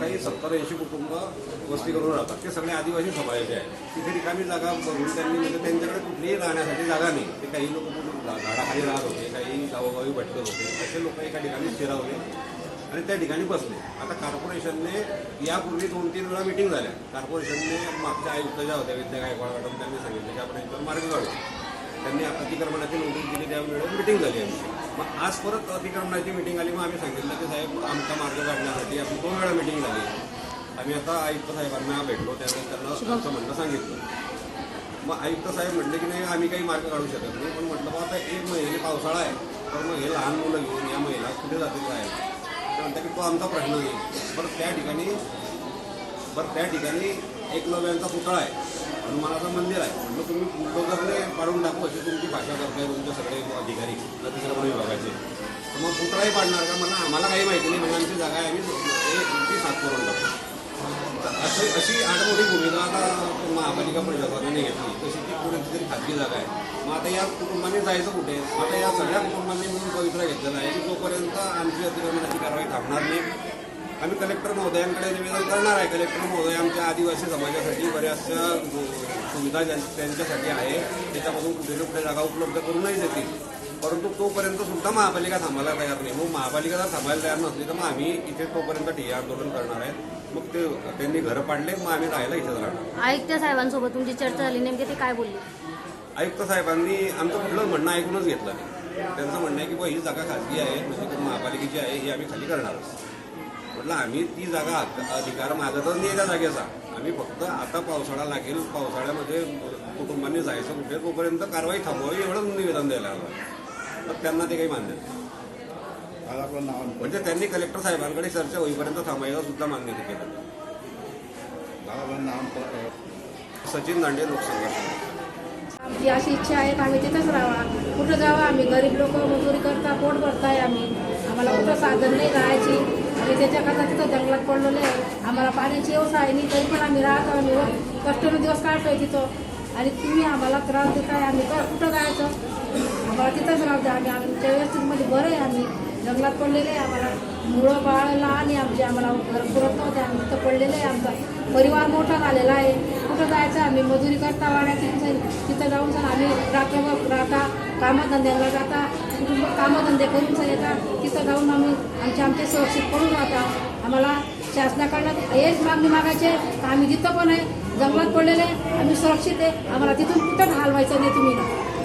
काही सत्तर ऐंशी कुटुंब वस्ती करून राहतात ते सगळे आदिवासी समाजाचे आहेत तिथे रिकामी जागा बघून त्यांनी म्हणजे त्यांच्याकडे कुठलीही राहण्यासाठी जागा नाही ते काही लोक झाडाखाली राहत होते काही गावोगावी भटकत होते असे लोक एका ठिकाणी स्थिरावले आणि त्या ठिकाणी बसले. आता कॉर्पोरेशनने यापूर्वी दोन तीन वेळा मिटिंग झाल्या. कॉर्पोरेशनने मागच्या आयुक्त ज्या होत्या विद्या गायकवाड मॅडम त्यांनी सांगितलं की आपण याच्यावर मार्ग काढू. त्यांनी अतिक्रमणाची नोटीस दिली त्यावेळेस मिटिंग झाली आमची. मग आज परत अतिक्रमणाची मिटिंग आली मग आम्ही सांगितलं की साहेब आमचा मार्ग काढण्यासाठी आपली दोन वेळा मिटिंग झाली. आम्ही आता आयुक्त साहेबांना भेटलो त्यावेळेस त्यांना आमचं म्हणणं सांगितलं. मग आयुक्त साहेब म्हटले की नाही आम्ही काही मार्ग काढू शकत नाही. पण म्हटलं बा आता एक महिने पावसाळा आहे. तर मग हे लहान मुलं घेऊन या महिला कुठे जातील काय ते म्हणतात की तो आमचा प्रश्न नाही बरं त्या ठिकाणी बरं त्या ठिकाणी एकलव्यांचा पुतळा आहे. हनुमानाचं मंदिर आहे. म्हणलं तुम्ही बुलडोजरने पाडून टाकू अशी तुमची भाषा करताय तुमचे सगळे अधिकारी अतिक्रमण विभागाचे. तर मग पुतळाही पाडणार का? म्हणा आम्हाला काही माहिती नाही. म्हणजे आमची जागा आहे. आम्ही हे ती करून टाकू. अशी अशी आठ मोठी भूमिका आता महापालिका प्रशासनाने घेतली. तशी ती पुढे तरी खाजगी जागा आहे. मग आता या कुटुंबाने जायचं कुठे? आता या सगळ्या कुटुंबांनी मिळून पवित्रा घेतलेला आहे की जोपर्यंत आमची अतिक्रमणाची कारवाई थांबणार नाही आम्ही कलेक्टर महोदयांकडे निवेदन करणार आहे. कलेक्टर महोदय आमच्या आदिवासी समाजासाठी बऱ्याचशा सुविधा ज्यां- त्यांच्यासाठी आहे. त्याच्यापासून कुठे कुठे जागा उपलब्ध करूनही देतील. परंतु तोपर्यंत सुद्धा महापालिका थांबायला तयार नाही. मग महापालिका जर थांबायला तयार नसली तर मग आम्ही इथे तोपर्यंत ठिय्या आंदोलन करणार आहे. मग ते त्यांनी घरं पाडले मग आम्ही राहायला इथे राहणार. आयुक्त साहेबांसोबत तुमची चर्चा झाली. नेमके ते काय बोलले? आयुक्त साहेबांनी आमचं कुठलं म्हणणं ऐकूनच घेतलं नाही. त्यांचं म्हणणं आहे की बुवा ही जागा खाजगी आहे म्हणजे महापालिकेची आहे ही आम्ही खाली करणारच म्हटलं आम्ही ती जागा अधिकार मागतच नाही त्या जागेचा. आम्ही फक्त आता पावसाळा लागेल पावसाळ्यामध्ये कुटुंबांनी जायचं कुठे तोपर्यंत कारवाई थांबवावी एवढं निवेदन द्यायला आलं तर त्यांना ते काही मान्य नाही. म्हणजे त्यांनी कलेक्टर साहेबांकडे चर्चा होईपर्यंत थांबायला सुद्धा मान्यता केलं. सचिन दांडे लोकसंघर्ष आमची अशी इच्छा आहे की आम्ही तिथंच राहावा. कुठं जावं आम्ही? गरीब लोक मजुरी करता पोट भरताय आम्ही. आम्हाला कुठं साधन नाही राहायची. आम्ही त्याच्याकरता तिथं जंगलात पडलेले आहे. आम्हाला पाण्याची व्यवस्था नाही तरी पण आम्ही राहतो. आम्ही कष्टनं दिवस काढतोय तिथं. आणि तुम्ही आम्हाला त्रास देताय. आम्ही कुठं जायचं? आम्हाला तिथंच राहतो आम्ही आमच्या व्यवस्थितमध्ये बरं आहे आम्ही. जंगलात पडलेले आहे आम्हाला. मुळं बाळ लहान आहे आमचे. आम्हाला घर पुरत नव्हते आम्ही तिथं पडलेले आहे आमचा. परिवार मोठा झालेला आहे. कुठं जायचं? आम्ही मजुरी करता वाड्यात तिथं तिथं जाऊन सर आम्ही रात्रभर राहता कामधंद्याला जाता. कुटुंब कामधंदे करून सर येतात तिथं जाऊन आम्ही आमचे आमचे सुरक्षित करून राहता. आम्हाला शासनाकडनं हेच मागणी मागायचे तर आम्ही जिथं पण आहे जंगलात पडलेले आहे, आम्ही सुरक्षित आहे. आम्हाला तिथून कुठं हलवायचं नाही तुम्ही?